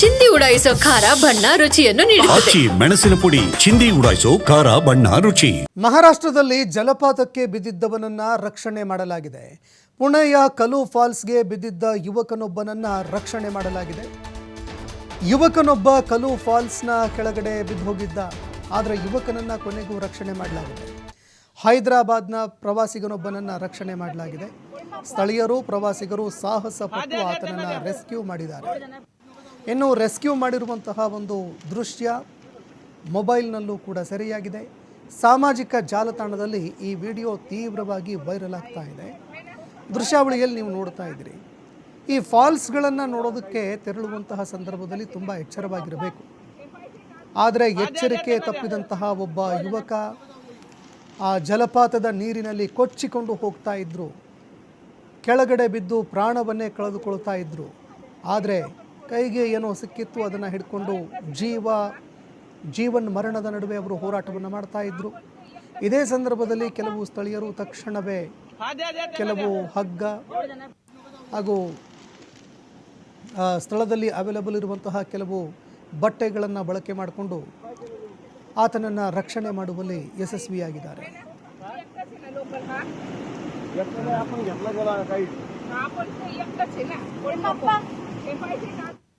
ಚಿಂದಿ ಉಡಾಯಿಸೋ ಖಾರ ಬಣ್ಣ ರುಚಿಯನ್ನು ನೀಡುತ್ತದೆ. ಆಚಿ ಮೆಣಸಿನ ಪುಡಿ ಚಿಂದಿ ಉಡಾಯಿಸೋ ಖಾರ ಬಣ್ಣ ರುಚಿ. ಮಹಾರಾಷ್ಟ್ರದಲ್ಲಿ ಜಲಪಾತಕ್ಕೆ ಬಿದ್ದಿದ್ದವನನ್ನ ರಕ್ಷಣೆ ಮಾಡಲಾಗಿದೆ. ಪುಣೆಯ ಕಲು ಫಾಲ್ಸ್ಗೆ ಬಿದ್ದಿದ್ದ ಯುವಕನೊಬ್ಬನನ್ನ ರಕ್ಷಣೆ ಮಾಡಲಾಗಿದೆ. ಯುವಕನೊಬ್ಬ ಕಲು ಫಾಲ್ಸ್ನ ಕೆಳಗಡೆ ಬಿದ್ದು ಹೋಗಿದ್ದ ಆದರೆ ಯುವಕನನ್ನ ಕೊನೆಗೂ ರಕ್ಷಣೆ ಮಾಡಲಾಗಿದೆ. ಹೈದರಾಬಾದ್ನ ಪ್ರವಾಸಿಗನೊಬ್ಬನನ್ನ ರಕ್ಷಣೆ ಮಾಡಲಾಗಿದೆ. ಸ್ಥಳೀಯರು ಪ್ರವಾಸಿಗರು ಸಾಹಸ ಪಟ್ಟು ಆತನನ್ನ ರೆಸ್ಕ್ಯೂ ಮಾಡಿದ್ದಾರೆ. ಇನ್ನು ರೆಸ್ಕ್ಯೂ ಮಾಡಿರುವಂತಹ ಒಂದು ದೃಶ್ಯ ಮೊಬೈಲ್ನಲ್ಲೂ ಕೂಡ ಸೆರೆಯಾಗಿದೆ. ಸಾಮಾಜಿಕ ಜಾಲತಾಣದಲ್ಲಿ ಈ ವಿಡಿಯೋ ತೀವ್ರವಾಗಿ ವೈರಲ್ ಆಗ್ತಾ ಇದೆ. ದೃಶ್ಯಾವಳಿಯಲ್ಲಿ ನೀವು ನೋಡ್ತಾ ಇದ್ದೀರಿ. ಈ ಫಾಲ್ಸ್ಗಳನ್ನು ನೋಡೋದಕ್ಕೆ ತೆರಳುವಂತಹ ಸಂದರ್ಭದಲ್ಲಿ ತುಂಬ ಎಚ್ಚರವಾಗಿರಬೇಕು. ಆದರೆ ಎಚ್ಚರಿಕೆ ತಪ್ಪಿದಂತಹ ಒಬ್ಬ ಯುವಕ ಆ ಜಲಪಾತದ ನೀರಿನಲ್ಲಿ ಕೊಚ್ಚಿಕೊಂಡು ಹೋಗ್ತಾ ಇದ್ದರು ಕೆಳಗಡೆ ಬಿದ್ದು ಪ್ರಾಣವನ್ನೇ ಕಳೆದುಕೊಳ್ತಾ ಇದ್ದರು ಆದರೆ ಕೈಗೆ ಏನೋ ಸಿಕ್ಕಿತ್ತು ಅದನ್ನು ಹಿಡ್ಕೊಂಡು ಜೀವ ಜೀವನ್ ಮರಣದ ನಡುವೆ ಅವರು ಹೋರಾಟವನ್ನು ಮಾಡ್ತಾ ಇದ್ದರು ಇದೇ ಸಂದರ್ಭದಲ್ಲಿ ಕೆಲವು ಸ್ಥಳೀಯರು ತಕ್ಷಣವೇ ಕೆಲವು ಹಗ್ಗ ಹಾಗೂ ಆ, ಸ್ಥಳದಲ್ಲಿ ಅವೈಲಬಲ್ ಇರುವಂತಹ ಕೆಲವು ಬಟ್ಟೆಗಳನ್ನು ಬಳಕೆ ಮಾಡಿಕೊಂಡು ಆತನನ್ನು ರಕ್ಷಣೆ ಮಾಡುವಲ್ಲಿ ಯಶಸ್ವಿಯಾಗಿದ್ದಾರೆ. If I did not...